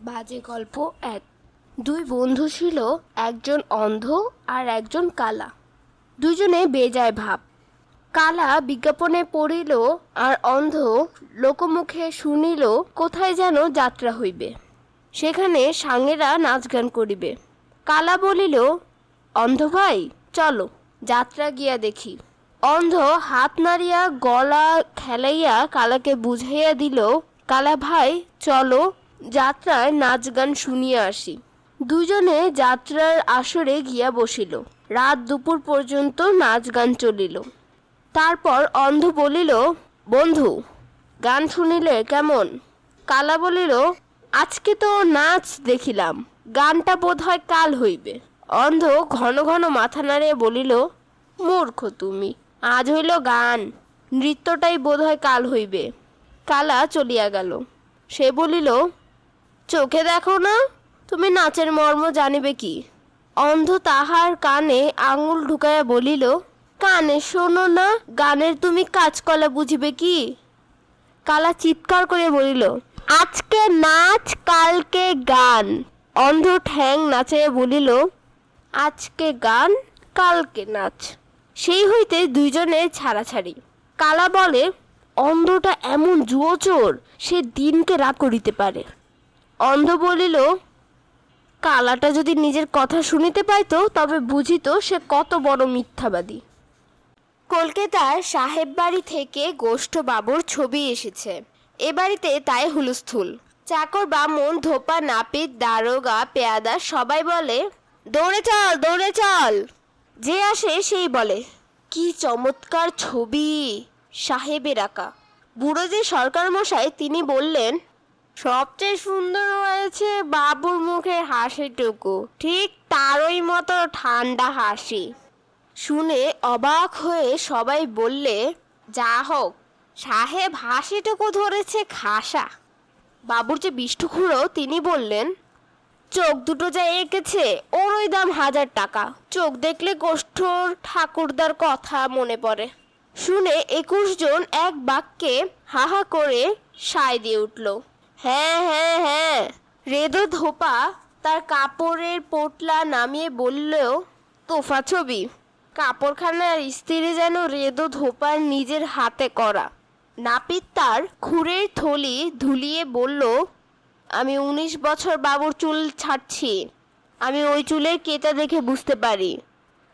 বাজে গল্প এক। দুই বন্ধু ছিল, একজন অন্ধ আর একজন কালা। দুজনে বেজায় ভাব। কালা বিজ্ঞাপনে পড়িল আর অন্ধ লোকমুখে শুনিল, কোথায় যেন যাত্রা হইবে। সেখানে সাঙেরা নাচ গান করিবে। কালা বলিল, অন্ধ ভাই, চলো, যাত্রা গিয়া দেখি। অন্ধ হাত নাড়িয়া গলা খেলাইয়া কালাকে বুঝাইয়া দিল, কালা ভাই, চলো যাত্রায় নাচ গান শুনিয়া আসি। দুজনে যাত্রার আসরে গিয়া বসিল। রাত দুপুর পর্যন্ত নাচ গান চলিল। তারপর অন্ধ বলিল, বন্ধু, গান শুনিলে কেমন? কালা বলিল, আজকে তো নাচ দেখিলাম, গানটা বোধ হয় কাল হইবে। অন্ধ ঘন ঘন মাথা নাড়িয়ে বলিল, মূর্খ তুমি, আজ হইল গান, নৃত্যটাই বোধ হয় কাল হইবে। কালা চলিয়া গেল। সে বলিল চোখে দেখো না? তুমি নাচের মর্ম জানিবে কি? অন্ধ তাহার কানে আঙুল ঢুকাইয়া বলিল, কানে শোনো না, গানের তুমি কাজকলা বুঝিবে কি? কালা চিৎকার করে বলিল, আজকে নাচ, কালকে গান। অন্ধ ঠ্যাং নাচাইয়া বলিল, আজকে গান, কালকে নাচ। সেই হইতে দুইজনে ছাড়াছাড়ি। কালা বলে, অন্ধটা এমন জুয়োচোর, সে দিনকে রাত করিতে পারে। অন্ধ বলিল, কালাটা যদি নিজের কথা শুনিতে পাইতো, তবে বুঝিত সে কত বড় মিথ্যাবাদী। কলকাতার সাহেব বাড়ি থেকে গোষ্ঠ বাবুর ছবি এসেছে। এ বাড়িতে তাই হুলস্থুল। চাকর বামুন ধোপা, নাপিত, দারোগা, পেয়াদা সবাই বলে, দৌড়ে চল দৌড়ে চল। যে আসে সেই বলে, কি চমৎকার ছবি, সাহেবের আঁকা। বুড়ো যে সরকার মশাই তিনি বললেন সবচেয়ে সুন্দর হয়েছে বাবুর মুখের হাসিটুকু, ঠিক তারই মতো ঠান্ডা হাসি। শুনে অবাক হয়ে সবাই বললে, যা হোক, সাহেব হাসিটুকু ধরেছে খাসা। বাবুর যে বিষ্টুখুড়ো তিনি বললেন, চোখ দুটো যা এঁকেছে ওর ওই দাম হাজার টাকা। চোখ দেখলে গোষ্ঠর ঠাকুরদার কথা মনে পড়ে। শুনে একুশ জন এক বাক্যে হা হা করে সায় দিয়ে উঠল। হ্যাঁ হ্যাঁ হ্যাঁ। রেদো ধোপা তার কাপড়ের পোটলা নামিয়ে বললেও, তোফা ছবি, কাপড়খানার স্ত্রী যেন রেদো ধোপার নিজের হাতে করা। নাপিত তার খুঁড়ের থলি ধুলিয়ে বলল, আমি উনিশ বছর বাবুর চুল ছাড়ছি। আমি ওই চুলের কেতা দেখে বুঝতে পারি।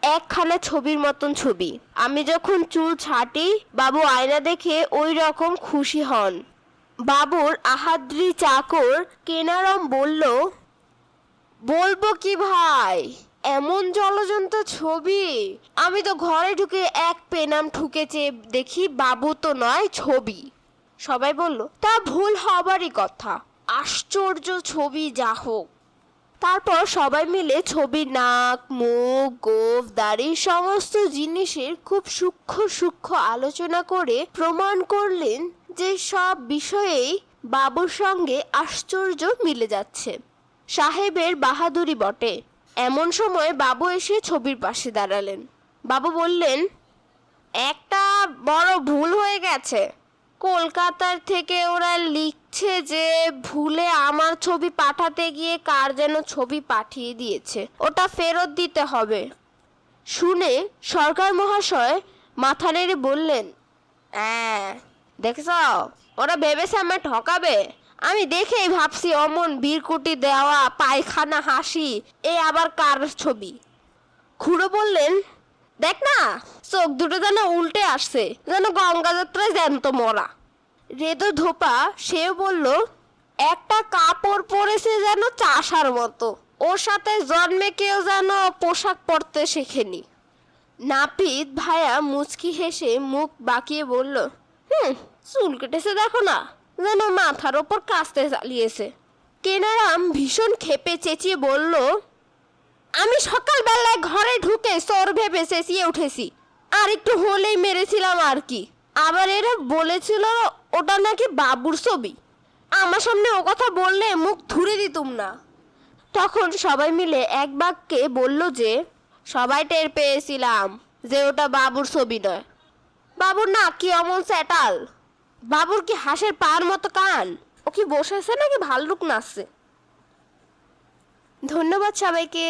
একখানা ছবির মতন ছবি। আমি যখন চুল ছাটি, বাবু আয়না দেখে ওই রকম খুশি হন। বাবুর আহাদ্রি চাকর কেনারম বলল, বলব কি ভাই? এমন জলজন্ত ছবি। আমি তো ঘরে ঢুকে এক পেনাম ঠুকেছে, দেখি বাবু তো নয় ছবি। সবাই বলল, তা ভুল হবারই কথা। আশ্চর্য ছবি যা হোক। তারপর সবাই মিলে ছবির নাক, মুখ, গোফ, দাড়ি সমস্ত জিনিসের খুব সূক্ষ্ম সূক্ষ্ম আলোচনা করে প্রমাণ করলেন যে সব বিষয়েই বাবুর সঙ্গে আশ্চর্য মিলে যাচ্ছে। সাহেবের বাহাদুরি বটে। এমন সময় বাবু এসে ছবির পাশে দাঁড়ালেন। বাবু বললেন, একটা বড় ভুল হয়ে গেছে। কলকাতার থেকে ওরা লিখছে যে ভুলে আমার ছবি পাঠাতে গিয়ে কার যেন ছবি পাঠিয়ে দিয়েছে। ওটা ফেরত দিতে হবে। শুনে সরকার মহাশয় মাথা নেড়ে বললেন হ্যাঁ দেখছ? ওরা ভেবেছে আমায় ঠকাবে। আমি দেখেই ভাবছি, অমন বীরকুটি দেওয়া, পায়খানা, হাসি, এ আবার কার ছবি? খুড়ো বললেন, দেখ না, চোখ দুটো যেন উল্টে আসছে, যেন গঙ্গা যাত্রায় জ্যান্ত মরা। রেদো ধোপা, সেও বলল, একটা কাপড় পরেছে যেন চাষার মতো। ওর সাথে জন্মে কেউ যেন পোশাক পরতে শেখেনি। নাপিত ভায়া মুচকি হেসে মুখ বাঁকিয়ে বলল হুম, চুল কেটেছে দেখো না। যেন মাথার ওপর কাস্তে চালিয়েছে কেনারাম ভীষণ ক্ষেপে চেঁচিয়ে বলল, আমি সকালবেলায় ঘরে ঢুকে চোর ভেবে চেঁচিয়ে উঠেছি। আর একটু হলেই মেরেছিলাম আর কি। আবার এরা বলেছিল ওটা নাকি বাবুর ছবি। আমার সামনে ও কথা বললে মুখ ধুরে দিতুম না। তখন সবাই মিলে এক বাক্যে বলল যে, সবাই টের পেয়েছিলাম যে ওটা বাবুর ছবি নয়। বাবুর না কি অমন স্যাটাল? বাবুর কি হাঁসের পার মতো কান? ও কি বসেছে নাকি ভাল্লুক নাচছে? ধন্যবাদ সবাইকে।